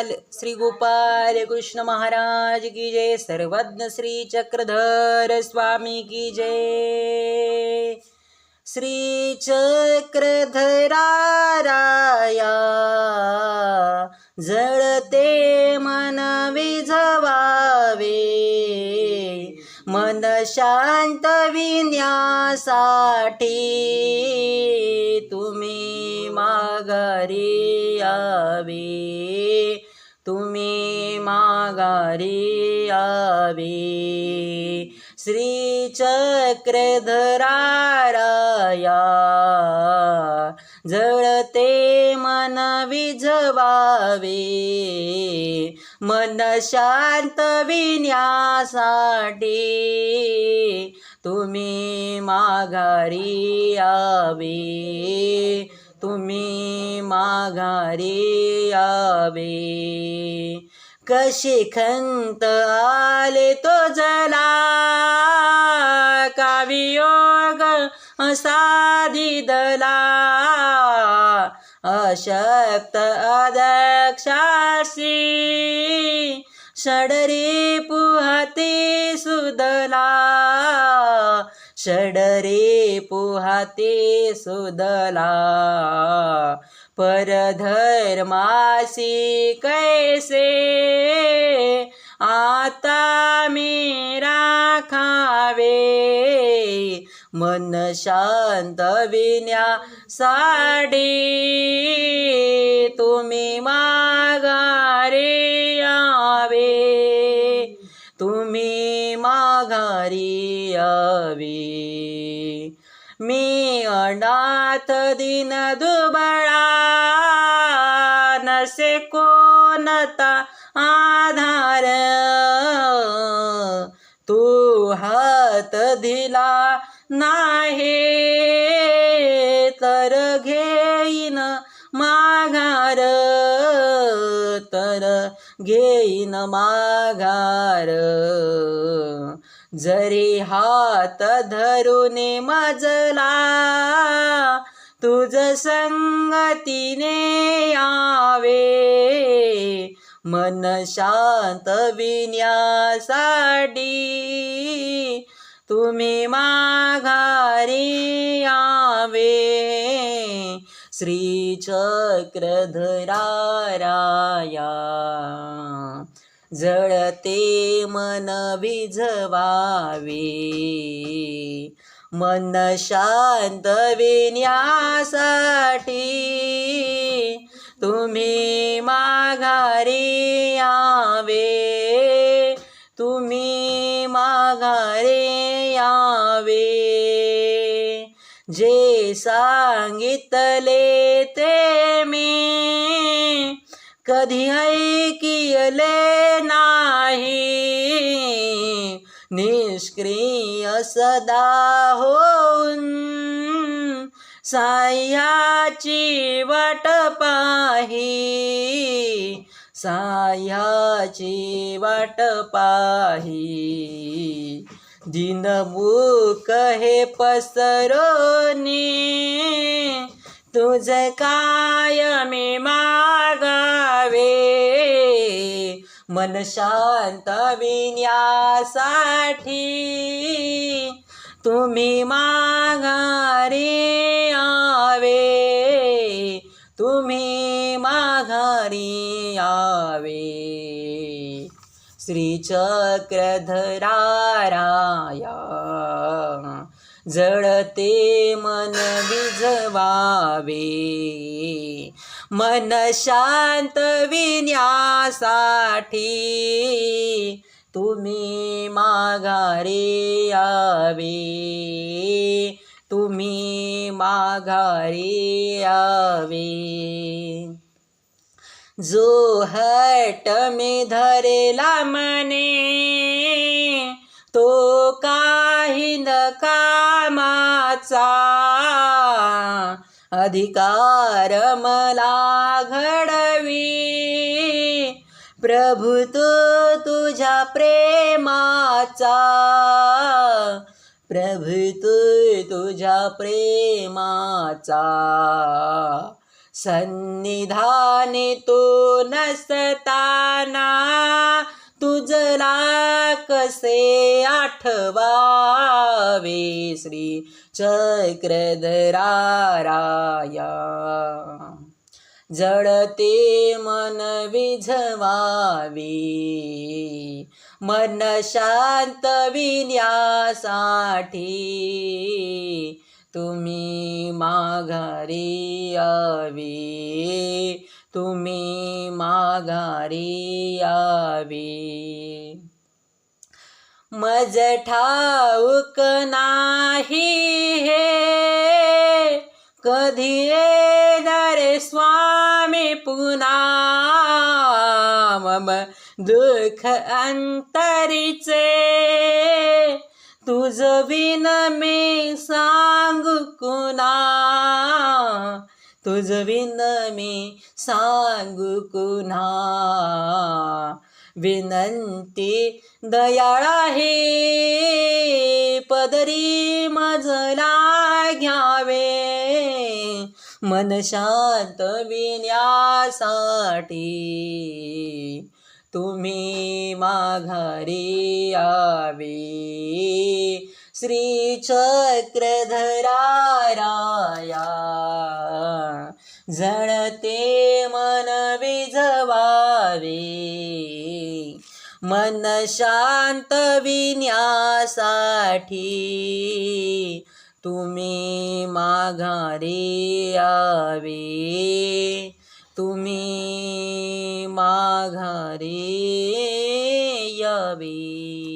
गोपाल श्री गोपाल कृष्ण महाराज की जय सर्वज्ञ श्री चक्रधर स्वामी की जय। श्री चक्रधराराया जळते मन विझवावे। मन शांत विन्यासाठी तुम्ही माघारी यावे। तुम्ही माघारी यावे श्री चक्रधरा जळते मन विझवावे. मन शांत विन्यासाठी तुम्ही माघारी यावे तुम्ही माघारी यावे. कशी खंत आले तो जला. कावियोग साधिदला अशक्त अध्यक्षाशी षडरी पुहती सुदला. षडरे पोहाते सुदला। परधर्मासी कैसे? आता मीरा खावे। मन शांत विन्या साडी तुम्ही मा यावे मी अनाथ दिन दुबळा. नसे कोणता आधार? तू हात दिला नाही तर घेईन माघार. तर घेईन माघार. जरी हात धरून मजला तुझ संगतीने यावे. मन शांत विण्यासाठी तुम्ही माघारी यावे. श्री चक्रधरा राया जळते मन विझवावे. मन शांत विण्यासाठी तुम्ही माघारी यावे. तुम्ही माघारी यावे. जे सांगितले ते मी कधी ऐकियले नाही. निष्क्रिय सदा होऊन साह्याची वाट पाही. साह्याची वाट पाही. दिनमुख हे पसरोनी. तुझ काय मी मागावे? मन शांत विण्यासाठी तुम्ही माघारी आवे. तुम्ही माघारी आवे. श्री चक्रधराराय जळते मन विझवावे मन शांत विण्यासाठी तुम्ही माघारी यावे. तुम्ही माघारी यावे. जो हट मी धरेला मने तो का न कामाचा अधिकार मला घडवी. प्रभू तू तुझ्या प्रेमाचा प्रभु तू तुझ्या प्रेमाचा. सन्निधानी तू नसताना तुझला कसे आठवावे श्री चक्रधराराया? जडते जळते मन विझवावे मन शांत विण्यासाठी तुम्ही माघारी यावी. तुम्ही माघारी यावी. मज ठाऊक नाही हे. कधी येणार स्वामी पुन्हा? मम दुःख अंतरीचे. तुझ विन मी सांग कुणा? तुझ विन मी सांगू कुन्हा विनंती दयाळा हे पदरी मजला घ्यावे. मन शांत विण्यासाठी तुम्ही माघारी यावे. श्री चक्रधराराया जळते मन विझवावे. मन शांत विण्यासाठी तुम्ही माघारी यावे. तुम्ही माघारी यावे.